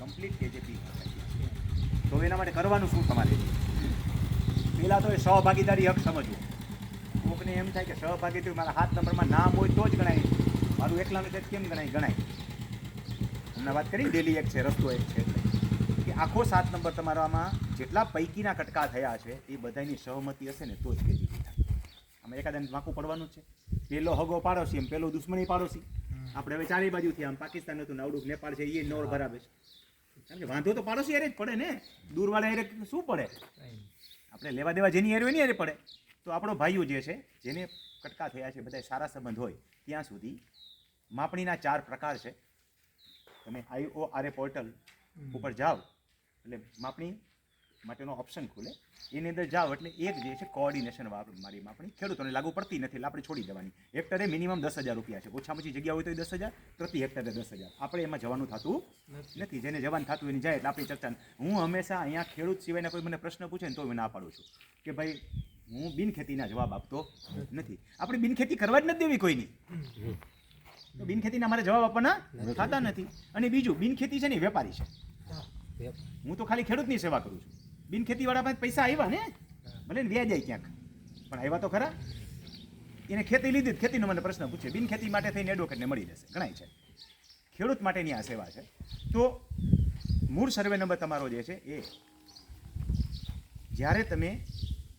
Complete કેજેપી તો એના માટે કરવાનું શું તમારે? પહેલાં તો એ સહભાગીદારી હક સમજવો. કોકને એમ થાય કે સહભાગીદારી મારા હાથ નંબરમાં નામ હોય તો જ ગણાય. મારું એકલાનું છે કેમ ગણાય? ગણાય. હમણાં વાત કરી ડેલી એક છે રસ્તો એક છે. કે આખો સાત નંબર તમારામાં જેટલા પૈકીના કટકા થયા છે એ બધાની સહમતિ હશે ને તો જ કેજી થાય આમાં એકાદાને વાંકું પડવાનું છે. પેલો હગો પાડોશી એમ પેલો દુશ્મની પાડોશી. આપણે હવે ચારે બાજુથી આમ પાકિસ્તાન હતું નાવડું નેપાળ છે એ નોર બરાબર છે. કારણ કે વાંધો તો પાડોશી હારે જ પડે ને. દૂરવાળા એરે શું પડે? આપણે લેવા દેવા જેની હોય એની હારે પડે. તો આપણો ભાઈઓ જે છે જેને કટકા થયા છે બધા સારા સંબંધ હોય ત્યાં સુધી માપણીના ચાર પ્રકાર છે. તમે આઈઓ આરએ પોર્ટલ ઉપર જાઓ એટલે માપણી માટેનો ઓપ્શન ખુલે. એની અંદર જાઓ એટલે એક જે છે કોઓર્ડિનેશન મારી માપણી ખેડૂતોને લાગુ પડતી નથી એટલે આપણે છોડી દેવાની. હેક્ટરે મિનિમમ દસ હજાર રૂપિયા છે. ઓછામાં ઓછી જગ્યા હોય તો દસ હજાર પ્રતિ હેક્ટરે દસ હજાર. આપણે એમાં જવાનું થતું નથી. જેને જવાનું થતું એની જાય એટલે આપણી ચર્ચા હું હંમેશા અહીંયા ખેડૂત સિવાયના કોઈ મને પ્રશ્ન પૂછે ને તો હું ના પાડું છું. કે ભાઈ હું બિનખેતીના જવાબ આપતો નથી. આપણે બિનખેતી કરવા જ નથી દેવી કોઈની. તો બિનખેતીના મારે જવાબ આપવાના થતા નથી. અને બીજું બિનખેતી છે ને વેપારી છે. હું તો ખાલી ખેડૂતની સેવા કરું છું. બિનખેતીવાળા પાસે પૈસા આવ્યા ને? ભલે ને વ્યાજ આવી ક્યાંક. પણ આવ્યા તો ખરા. એને ખેતી લીધી ખેતીનો મને પ્રશ્ન પૂછે. બિન ખેતી માટે થઈને એડવોકેટને મળી જશે ગણાય છે. ખેડૂત માટેની આ સેવા છે. તો મૂળ સર્વે નંબર તમારો જે છે એ, જ્યારે તમે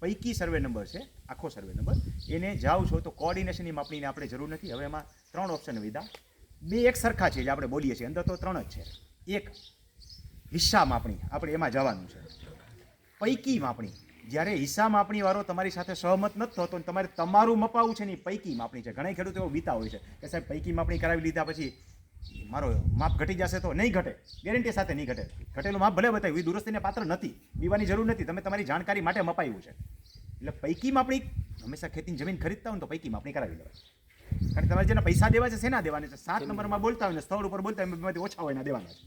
પૈકી સર્વે નંબર છે, આખો સર્વે નંબર એને જાઓ છો તો કોઓર્ડિનેશનની માપણીની આપણે જરૂર નથી. હવે એમાં ત્રણ ઓપ્શન વિધા બે એક સરખા છે જે આપણે બોલીએ છીએ. અંદર તો ત્રણ જ છે. એક હિસ્સા માપણી. આપણે એમાં જવાનું છે. પૈકી માપણી. જ્યારે હિસ્સા માપણી વાળો તમારી સાથે સહમત નથી થતો અને તમારે તમારું મપાવું છે ને પૈકી માપણી છે. ઘણા ખેડૂતો એવો બીતા હોય છે કે સાહેબ પૈકી માપણી કરાવી લીધા પછી મારો માપ ઘટી જશે તો નહીં ઘટે. ગેરંટી સાથે નહીં ઘટે. ઘટેલું માપ ભલે બતાવ્યું એ દુરસ્તીને પાત્ર નથી. પીવાની જરૂર નથી. તમે તમારી જાણકારી માટે મપાયું છે. એટલે પૈકી માપણી હંમેશા ખેતીની જમીન ખરીદતા હોય તો પૈકી માપણી કરાવી લેવાય. કારણ કે તમારે જેને પૈસા દેવા છે શેના દેવાના છે. સાત નંબરમાં બોલતા હોય ને સ્થળ ઉપર બોલતા હોય એમાંથી ઓછા હોય એના દેવાના છે.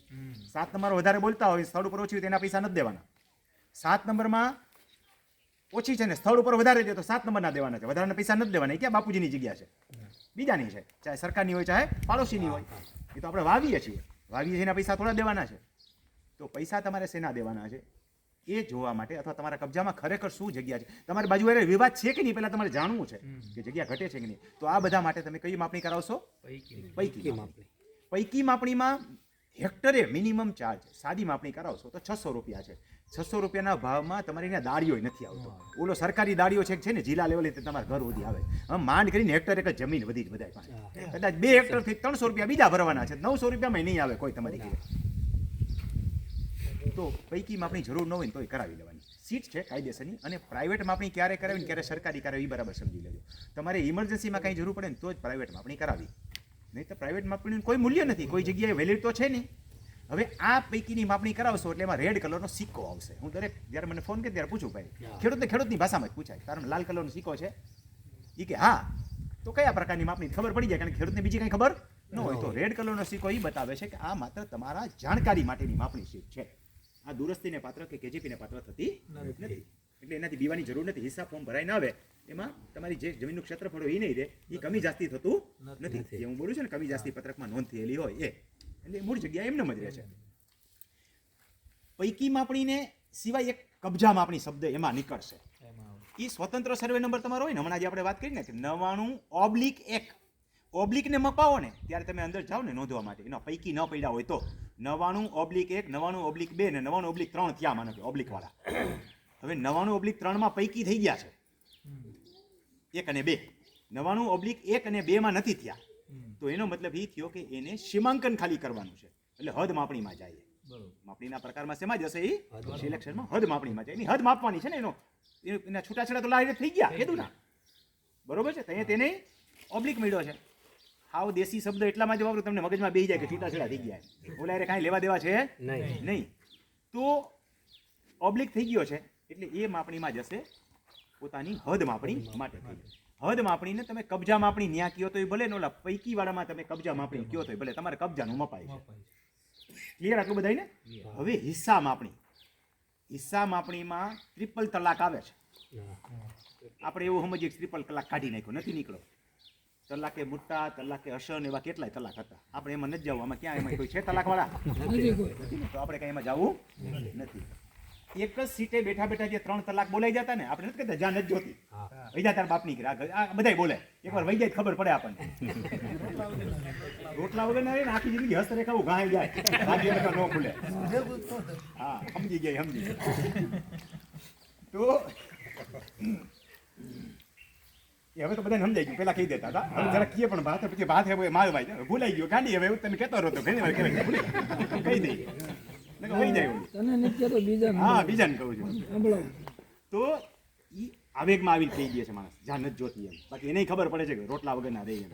સાત નંબર વધારે બોલતા હોય સ્થળ ઉપર ઓછી હોય તેના પૈસા નથી દેવાના. સાત નંબરમાં ઓછી છે ને સ્થળ ઉપર વધારે છે તો સાત નંબરના દેવાના છે. વધારાના પૈસા નથી દેવાના. કે બાપુજીની જગ્યા છે? બીજાની છે. ચાહે સરકારની હોય ચાહે પાડોશીની હોય. એ તો આપણે વાવીએ છીએ. વાવીએ છીએ એના પૈસા થોડા દેવાના છે. તો પૈસા તમારે શેના દેવાના છે? એ જોવા માટે અથવા તમારા કબજામાં ખરેખર શું જગ્યા છે? તમારી બાજુ વાળે વિવાદ છે કે નહીં? પહેલાં તમારે જાણવું છે કે જગ્યા ઘટે છે કે નહીં. તો આ બધા માટે તમે કઈ માપણી કરાવશો? પૈકી માપણી. પૈકી માપણીમાં હેક્ટરે મિનિમમ ચાર્જ સાદી માપણી કરાવશો તો છસો રૂપિયા છે. છસો રૂપિયાના ભાવમાં તમારી ત્યાં દાળીઓ નથી આવતો. ઓલો સરકારી દાળીઓ છે છે ને જિલ્લા લેવલે તમારે ઘર સુધી આવે. હવે માંડ કરીને હેક્ટર એક જમીન વધી જ બધા પાસે. કદાચ બે હેક્ટરથી ત્રણસો રૂપિયા બીજા ભરવાના છે. નવસો રૂપિયામાં નહીં આવે કોઈ તમારી ઘરે. તો પૈકી માપણી જરૂર ન હોય ને તોય કરાવી લેવાની. સીટ છે કાયદેસરની અને પ્રાઇવેટ માપણી ક્યારે કરાવી ને ક્યારે સરકારી કરાવી એ બરાબર સમજી લેજો. તમારે ઇમરજન્સીમાં કાંઈ જરૂર પડે ને તો જ પ્રાઇવેટ માપણી કરાવી. નહીં તો પ્રાઇવેટ માપણીનું કોઈ મૂલ્ય નથી. કોઈ જગ્યાએ વેલિડ તો છે નહીં. હવે આ પૈકીની માપણી કરાવશો એટલે એમાં રેડ કલરનો સિક્કો આવશે. હું દરેક જ્યારે મને ફોન કરે ત્યારે પૂછું ભાઈ. ખેડૂતને ખેડૂતની ભાષામાં જ પૂછાય કારણ લાલ કલરનો સિક્કો છે. એ કે હા. તો કયા પ્રકારની માપણી? ખબર પડી જાય કારણ કે ખેડૂતને બીજી કંઈ ખબર ન હોય. તો રેડ કલરનો સિક્કો એ બતાવે છે કે આ માત્ર તમારા જાણકારી માટેની માપણી શીટ છે. આ દુરસ્તીને પાત્ર કે કેજીપીને પાત્ર થતી નથી. એટલે એનાથી બીવાની જરૂર નથી. હિસાબ ફોર્મ ભરાઈ ના આવે. એમાં તમારી જે જમીનનું ક્ષેત્રફળ હોય એ નહીં રહે. એ કમી જાસ્તી થતું નથી. જે હું બોલું છું ને કમી જાસ્તી પત્રકમાં નોંધ થયેલી હોય એ. એટલે મૂળ જગ્યા એમને જ રહે છે. પૈકી માપણીને સિવાય એક કબજા માપણી શબ્દ એમાં નીકળશે. એ સ્વતંત્ર સર્વે નંબર તમારો હોય ને હમણાં જે આપણે વાત કરી ને કે નવાણું ઓબ્લિક એક. ઓબ્લિકને મપાવો ને ત્યારે તમે અંદર જાઓ ને નોંધવા માટે. એના પૈકી ન પડ્યા હોય તો. નવાણું ઓબ્લિક એક નવાણું ઓબ્લિક બે ને નવાણું ઓબ્લિક ત્રણ થયા માનો કે ઓબ્લિક વાળા હવે નવાણું ઓબ્લિક ત્રણમાં પૈકી થઈ ગયા છે. એક અને બે. નવાણું ઓબ્લિક એક અને બેમાં નથી થયા. તો એનો મતલબ એ થયો કે એને સીમાંકન ખાલી કરવાનું છે. એટલે હદ માપણીમાં જાય માપણીના પ્રકારમાં શેમાં જશે એ? સિલેક્શનમાં હદ માપણીમાં જાય. એની હદ માપવાની છે ને એનો. એના છૂટાછેડા તો લાઈટ થઈ ગયા કીધું ના બરોબર છે? ત્યાં તેને ઓબ્લિક મળ્યો છે. આવો દેશી શબ્દ એટલામાં જ વાપરું તમને મગજમાં બેસી જાય કે છૂટાછેડા થઈ ગયા ઓલા રે કાંઈ લેવા દેવા છે? નહીં. તો ઓબ્લિક થઈ ગયો છે એટલે એ માપણીમાં જશે પોતાની હદ માપણી માટે. થઈ હદ માપણીને તમે કબજા માપણી ન્યા કયો તો એ ભલે ને ઓલા પૈકી વાળામાં તમે કબજા માપણી કયો તો ભલે તમારે કબજાનું મપાય છે. ક્લિયર આટલું બધાય ને હવે હિસ્સા માપણી. હિસ્સા માપણીમાં ટ્રિપલ તલાક આવે છે. આપણે એવું સમજીએ કે ટ્રિપલ તલાક કાઢી નાખ્યો નથી નીકળો તલાકે મુટ્ટા તલાકે અશન એવા કેટલાય તલાક હતા. આપણે એમાં નથી જવું આમાં ક્યાં એમાં કોઈ છે તલાકવાળા? તો આપણે કઈ એમાં જવું? નથી. એક જ સીટે બેઠા બેઠા જે ત્રણ તલાક બોલાઈ જતા ને આપણે નથી કહેતા જ્યાં નથી જોતી. વહી જા તાર બાપની ઘરે. આ બધાય બોલે. એકવાર વહી ખબર પડે આપણને. રોટલા વગર ના આખી જિંદગી હસ્તરેખા રેખાવું જાય. રેખા ન ખુલે. હા સમજી ગયા સમજી. તો હવે તો બધાને સમજાઈ ગયું. પેલા કહી દેતા હતા. હવે જરા કીએ પણ ભાત પછી ભાત હવે માલ ભાઈ ભૂલાઈ ગયો. ગાંડી હવે તને કહેતો રહો તો ઘણી વાર કહેવાય કહી દઈએ. તને નથી હા બીજાને કહું છું. સાંભળો તો ઈ આવેગમાં આવીને થઈ ગયે છે માણસ. જ્યાં નથી જોતી એમ. બાકી એને ખબર પડે છે કે રોટલા વગરના રહે એમ.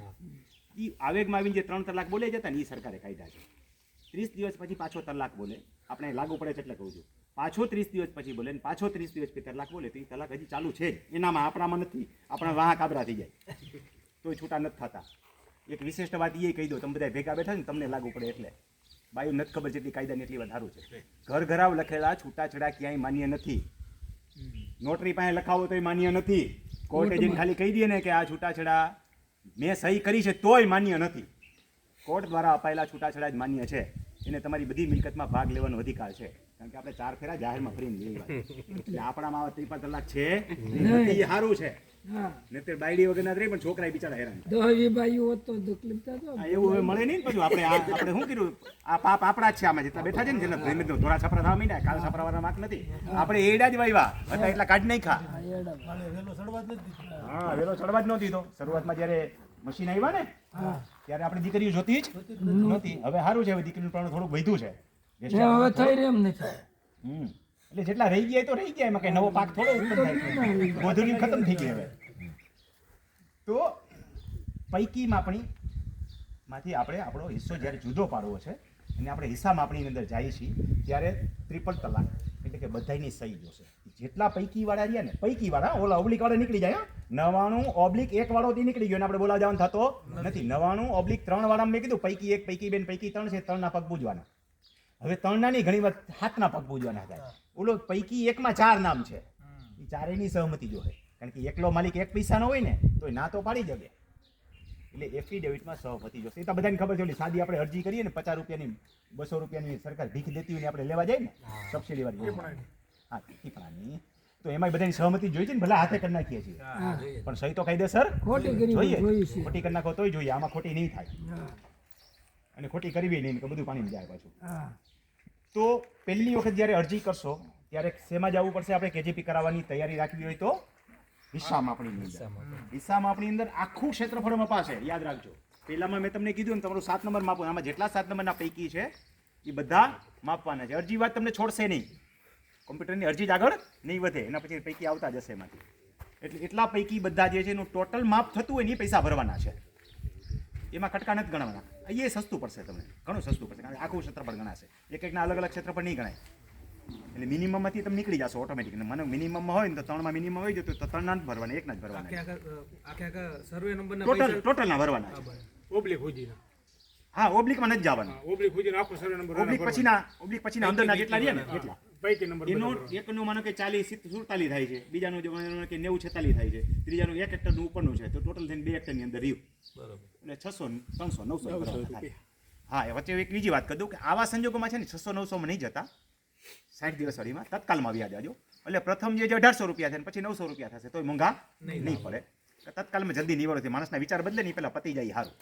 ઈ આવેગમાં આવીને જે ત્રણ તલાક બોલે જતા ને એ સરકારે કાઢ્યા છે. ત્રીસ દિવસ પછી પાછો તલાક બોલે. આપણે લાગુ પડે છે એટલે કહું છું. પાછો ત્રીસ દિવસ પછી બોલે ને પાછો ત્રીસ દિવસ પછી તલાક બોલે તો એ તલાક હજી ચાલુ છે જ. એનામાં આપણામાં નથી. આપણા વાહ કાબરા થઈ જાય. તો છૂટા નથી થતા. એક વિશિષ્ટ વાત એ કહી દો તમે બધા ભેગા બેઠા ને તમને લાગુ પડે એટલે. બાયું નથી ખબર જેટલી કાયદાની એટલી વધારું છે. ઘર ઘરાવ લખેલા છૂટાછેડા ક્યાંય માન્ય નથી. નોટરી પાસે લખાવો તોય માન્ય નથી. કોર્ટે જઈને ખાલી કહી દે ને કે આ છૂટાછેડા મેં સહી કરી છે તોય માન્ય નથી. કોર્ટ દ્વારા અપાયેલા છૂટાછેડા જ માન્ય છે. એને તમારી બધી મિલકતમાં ભાગ લેવાનો અધિકાર છે. કારણ કે આપણે ચાર ફેરા જાહેરમાં ફરીને જઈએ એટલે આપણામાં આવા ત્રિપલ તલાક છે. એ સારું છે. નહીતર બાયડી વગર ના રહે પણ છોકરા બિચારા હેરાન દહ વીબાઈઓ તો તકલીફ થતો આ એવું હવે મળે નહીં પછી આપણે આપણે શું કર્યું? આ પાપ આપણા છે આમાં જેટલા બેઠા છે ને જેટલા ધીમે ધીમે ધોરા છાપરા થવા માંડ્યા કાલ છાપરા વાળા માક નથી. આપણે એડા જ વાવ્યા હતા એટલા કાઢ નહીં ખા હા એડા હા વેલો ચડવા જ નહોતી તો. શરૂઆતમાં જ્યારે મશીન આવ્યા ને? ત્યારે આપણે દીકરીઓ જોતી જ નહોતી. હવે સારું છે હવે દીકરીનું પ્રમાણ થોડુંક વધ્યું છે. હવે થઈ રહ્યું એમ નથી હમ. એટલે જેટલા રહી ગયા તો રહી ગયા એમાં કઈ નવો પાક થોડો ઉત્પન્ન થાય ગોધુલી ખતમ થઈ ગઈ હવે. તો પૈકી માપણી માંથી આપણે આપણો હિસ્સો જ્યારે જુદો પાડવો છે અને આપણે હિસ્સા માપણીની અંદર જઈએ છીએ ત્યારે ત્રિપલ તલાક એટલે કે બધાની સહી જોશે. જેટલા પૈકી વાળા રહ્યા ને પૈકી વાળા ઓલા ઓબ્લિક વાળા નીકળી જાય હો. નવાણું ઓબ્લિક એક વાળો થી નીકળી ગયો ને આપણે બોલાવ જવાનું થતો નથી. નવાણું ઓબ્લિક ત્રણ વાળા મેં કીધું પૈકી એક પૈકી બેન પૈકી ત્રણ છે ત્રણના પગ પૂજવાના. હવે ત્રણના નહીં ઘણી વાર હાથના પગ પૂજવાના થાય. ઓલો પૈકી એકમાં ચાર નામ છે. એ ચારેયની સહમતિ જોશે કારણ કે એકલો માલિક એક પૈસાનો હોય ને તો ના તો પાડી જગે. એટલે એફિડેવિટમાં સહમતિ જોશે. એ તો બધાને ખબર છે ઓલી સાદી આપણે અરજી કરીએ ને પચાસ રૂપિયાની બસો રૂપિયાની સરકાર ભીખ દેતી હોય ને આપણે લેવા જાય ને સબસિડી વાળી. હા ટીપણાની તો એમાં બધાની સહમતિ જોઈ છે ને ભલે હાથે કરી નાખીએ છીએ. પણ સહી તો કાયદેસર ખોટી કરી જોઈએ. ખોટી કરી નાખો તોય જોઈએ. આમાં ખોટી નહીં થાય. અને ખોટી કરવી નહીં કે બધું પાણી જાય પાછું. તો પહેલી વખત જ્યારે અરજી કરશો ત્યારે શેમાં જવું પડશે? આપણે કેજીપી કરાવવાની તૈયારી રાખવી હોય તો? હિસ્સા માપણીની અંદર. હિસ્સા માપણી અંદર આખું ક્ષેત્રફળ મપાશે યાદ રાખજો. પહેલામાં મેં તમને કીધું ને તમારું સાત નંબર માપો આમાં જેટલા સાત નંબરના પૈકી છે એ બધા માપવાના છે. અરજી વાત તમને છોડશે નહીં. કોમ્પ્યુટરની અરજી જ આગળ નહીં વધે એના પછી પૈકી આવતા જશે એમાંથી. એટલે એટલા પૈકી બધા જે છે એનું ટોટલ માપ થતું હોય ને એ પૈસા ભરવાના છે. એમાં કટકા નથી ગણવાના. એ સસ્તું પડશે તમને. ઘણું સસ્તું પડશે કારણ કે આખું ક્ષેત્રફળ ગણાશે. એક એકના અલગ અલગ ક્ષેત્રફળ નહીં ગણાય. એટલે મિનિમમમાંથી તમે નીકળી જશો ઓટોમેટિક મને મિનિમમમાં હોય ને તો ત્રણમાં મિનિમમ હોય જતું તો ત્રણના જ ભરવાના એકના જ ભરવાના સર્વે નંબર ટોટલ ટોટલના ભરવાના ઓબ્લિક હા ઓબ્લિકમાં નથી જવાનું. ઓબ્લિક આખો સર્વે નંબર ઓબ્લિક પછીના ઓબ્લિક પછીના અંદરના જેટલા રહ્યા ને એટલા. પૈકી નંબર એનો બધા માનો કે ચાલીસ સુડતાલીસ થાય છે. બીજાનું જો કે નેવું છેતાલીસ થાય છે. ત્રીજાનું એક હેક્ટરનું ઉપરનું છે. તો ટોટલ થઈને બે હેક્ટરની અંદર રહ્યું. એટલે છસો ત્રણસો નવસો હા એ વચ્ચે એક બીજી વાત કરી દઉં કે આવા સંજોગોમાં છે ને છસો નવસોમાં નહીં જતા. સાઠ દિવસ અઢીમાં તત્કાલમાં વ્યાજ આજો એટલે પ્રથમ જે અઢારસો રૂપિયા છે ને પછી નવસો રૂપિયા થશે. તો મોંઘા નહીં પડે. તત્કાલમાં જલ્દી નિવારો છે માણસના વિચાર બદલે નહીં પેલા પતી જાય સારું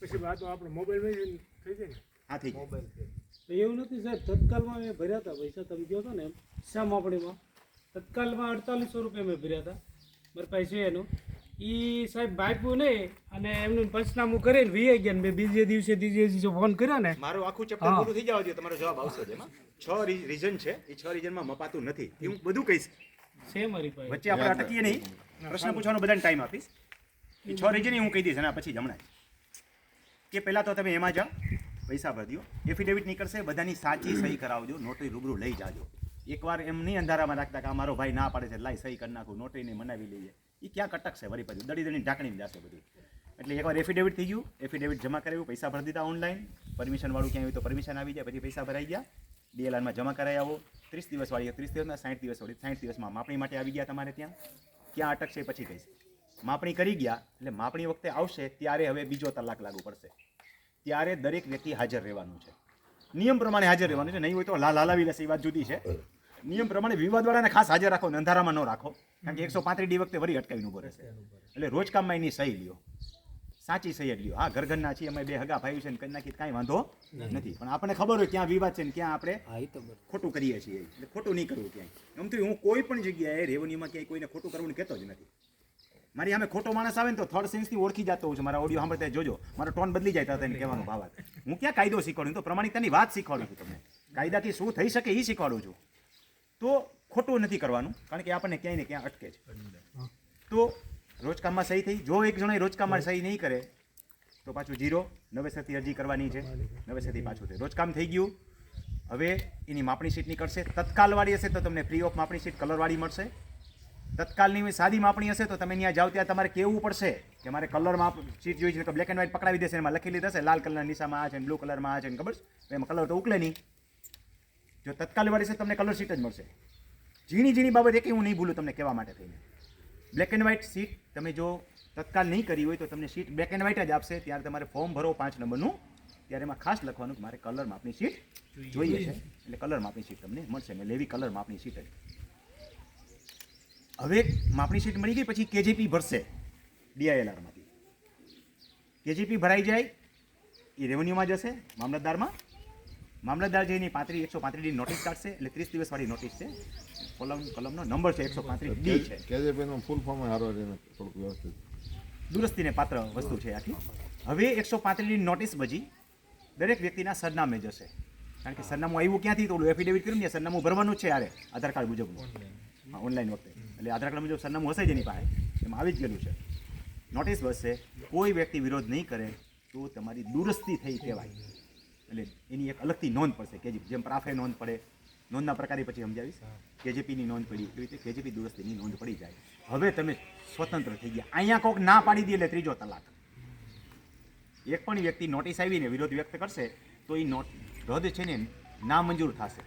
પછી વાત તો મોબાઈલ થઈ જાય ને. હા થઈ તો એવું નથી સાહેબ તત્કાલમાં મેં ભર્યા હતા પૈસા તમે કહો છો ને એમ. શા માપણીમાં? તત્કાલમાં અડતાલીસો રૂપિયા મેં ભર્યા હતા મારી પાસે એનું એ સાહેબ બાપ્યું નહીં અને એમનું પંચનામું કરીને વી ગયા ને મેં બીજે દિવસે ત્રીજે દિવસે ફોન કર્યો ને. મારું આખું ચેપ્ટર પૂરું થઈ જવા દો તમારો જવાબ આવશે એમાં. છ રીઝન છે એ છ રીઝનમાં મપાતું નથી. એ હું બધું કહીશ. છે મારી પાસે. વચ્ચે આપણે અટકીએ નહીં. પ્રશ્ન પૂછવાનો બધાને ટાઈમ આપીશ. એ છ રીઝન હું કહી દઈશ અને પછી જમણા કે પહેલાં તો તમે એમાં જાઓ. પૈસા ભરી દો એફિડેવિટ નીકળશે, બધાની સાચી સહી કરાવજો, નોટરી રૂબરૂ લઈ જાજો. એકવાર એમ નહીં અંધારામાં રાખતા કે મારો ભાઈ ના પાડે છે લાઈ સહી કરી નાખું, નોટરીને મનાવી લઈએ. એ ક્યાં કટકશે વળી પછી? દડી દડી ઢાંકણી જશે બધું. એટલે એકવાર એફિડેવિટ થઈ ગયું. એફિડેવિટ જમા કરાવ્યું, પૈસા ભરી દીધા ઓનલાઈન પરમિશન વાળું ક્યાંય હોય તો પરમિશન આવી જાય, પછી પૈસા ભરાઈ ગયા. ડીએલઆરમાં જમા કરાવી આવો. ત્રીસ દિવસ વાળી, ત્રીસ દિવસના સાઠ દિવસ વાળી, સાઠ દિવસમાં માપણી માટે આવી ગયા તમારે ત્યાં. ક્યાં અટકશે પછી કહીશ. માપણી કરી ગયા, એટલે માપણી વખતે આવશે, ત્યારે હવે બીજો તલાક લાગુ પડશે. ત્યારે દરેક વ્યક્તિ હાજર રહેવાનું છે. નિયમ પ્રમાણે હાજર રહેવાનું છે. નહીં હોય તો લાલ હલાવી લેશે એ વાત જુદી છે. નિયમ પ્રમાણે વિવાદવાળાને ખાસ હાજર રાખો અંધારામાં ન રાખો કારણ કે એકસો પાંત્રીસ ડી વખતે વરી અટકાવીને ઊભો રહેશે. એટલે રોજ કામમાં એની સહી લ્યો. સાચી સહી લ્યો. હા ઘરઘરના છીએ અમે બે હગા ભાઈ છે ને કરી નાખી કાંઈ વાંધો નથી. પણ આપણને ખબર હોય ક્યાં વિવાદ છે ને ક્યાં આપણે ખોટું કરીએ છીએ. એટલે ખોટું નહીં કરવું ક્યાંય. એમ તો હું કોઈ પણ જગ્યાએ રેવન્યુમાં ક્યાંય કોઈને ખોટું કરવું કહેતો જ નથી. મારી સામે ખોટો માણસ આવે ને તો થર્ડ સેન્સથી ઓળખી જતો હોઉં છું. મારા ઓડિયો સાંભળતા જોજો. મારો ટોન બદલી જાય તો એને કહેવાનો ભાવ હું ક્યાં કાયદો શીખવાડું? તો પ્રમાણિકતાની વાત શીખવાડું છું તમને. કાયદાથી શું થઈ શકે એ શીખવાડું છું. તો ખોટું નથી કરવાનું, કારણ કે આપણને ક્યાંય ને ક્યાં અટકે છે. તો રોજકામમાં સહી થઈ. જો એક જણાએ રોજકામમાં સહી નહીં કરે, તો પાછું જીરો નવેસરથી અરજી કરવાની છે. નવેસરથી પાછું થાય રોજકામ થઈ ગયું. હવે એની માપણી શીટ નીકળશે. તત્કાલવાળી હશે તો તમને ફ્રી ઓફ માપણી શીટ કલરવાળી મળશે. તત્કાલની સાદી માપણી હશે તો તમે ત્યાં જાઓ ત્યાં તમારે કહેવું પડશે કે મારે કલર માપ શીટ જોઈ છે કે બ્લેક એન્ડ વ્હાઇટ પકડાવી દેશે એમાં લખેલી થશે લાલ કલરના નિશામાં આ છે બ્લુ કલરમાં આ છે ખબર છે? એમાં કલર તો ઉકલે નહીં. જો તત્કાલવાળી છે તમને કલર શીટ જ મળશે. ઝીણી ઝીણી બાબત એક હું નહીં ભૂલું તમને કહેવા માટે થઈને. બ્લેક એન્ડ વ્હાઇટ શીટ તમે જો તત્કાલ નહીં કરી હોય તો તમને શીટ બ્લેક એન્ડ વ્હાઇટ જ આપશે ત્યારે તમારે ફોર્મ ભરો પાંચ નંબરનું. ત્યારે એમાં ખાસ લખવાનું કે મારે કલર માપની શીટ જોઈએ. છે. એટલે કલર માપની શીટ તમને મળશે મેં લેવી કલર માપની શીટ જ. હવે માપણી શીટ મળી ગઈ પછી કેજીપી ભરશે ડીઆઈએલઆરમાંથી. કેજીપી ભરાઈ જાય એ રેવન્યુમાં જશે મામલતદારમાં. મામલતદાર જઈને પાંત્રીસ એકસો પાંત્રીસની નોટિસ કાઢશે એટલે ત્રીસ દિવસવાળી નોટિસ છે. કોલમ કલમનો નંબર છે એકસો પાંત્રીસ ડી છે. કેજીપીનો ફૂલ ફોર્મ હારો થોડુંક વ્યવસ્થિત. દુરસ્તીને પાત્ર વસ્તુ છે આખી. હવે એકસો પાંત્રીસની નોટિસ બજી દરેક વ્યક્તિના સરનામે જશે. કારણ કે સરનામું આવ્યું ક્યાંથી? તો એફિડેવિટ કર્યું ને સરનામું ભરવાનું છે યારે આધાર કાર્ડ મુજબનું. હા ઓનલાઈન વખતે. એટલે આધાર કાર્ડ મુજબ સરનામું હશે જ એની પાસે એમાં આવી જ ગયેલું છે. નોટિસ બસશે કોઈ વ્યક્તિ વિરોધ નહીં કરે તો તમારી દુરસ્તી થઈ કહેવાય. એટલે એની એક અલગથી નોંધ પડશે. કે જેમ પ્રાફે નોંધ પડે નોંધના પ્રકારે પછી સમજાવીશ. કેજીપીની નોંધ પડી એવી રીતે કેજીપી દુરસ્તીની નોંધ પડી જાય. હવે તમે સ્વતંત્ર થઈ ગયા. અહીંયા કોઈક ના પાડી દે એટલે ત્રીજો તલાક. એક પણ વ્યક્તિ નોટિસ આવીને વિરોધ વ્યક્ત કરશે તો એ નોટ રદ છે ને નામંજૂર થશે.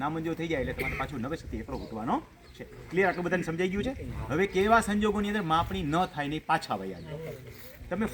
નામંજૂર થઈ જાય એટલે તમારે પાછું નવેસરથી એકરો ઉઠવાનો છે. ક્લિયર આટલું બધાને સમજાઈ ગયું છે? હવે કેવા સંજોગોની અંદર માપણી ન થાય નહીં પાછા વયા જાય. તમે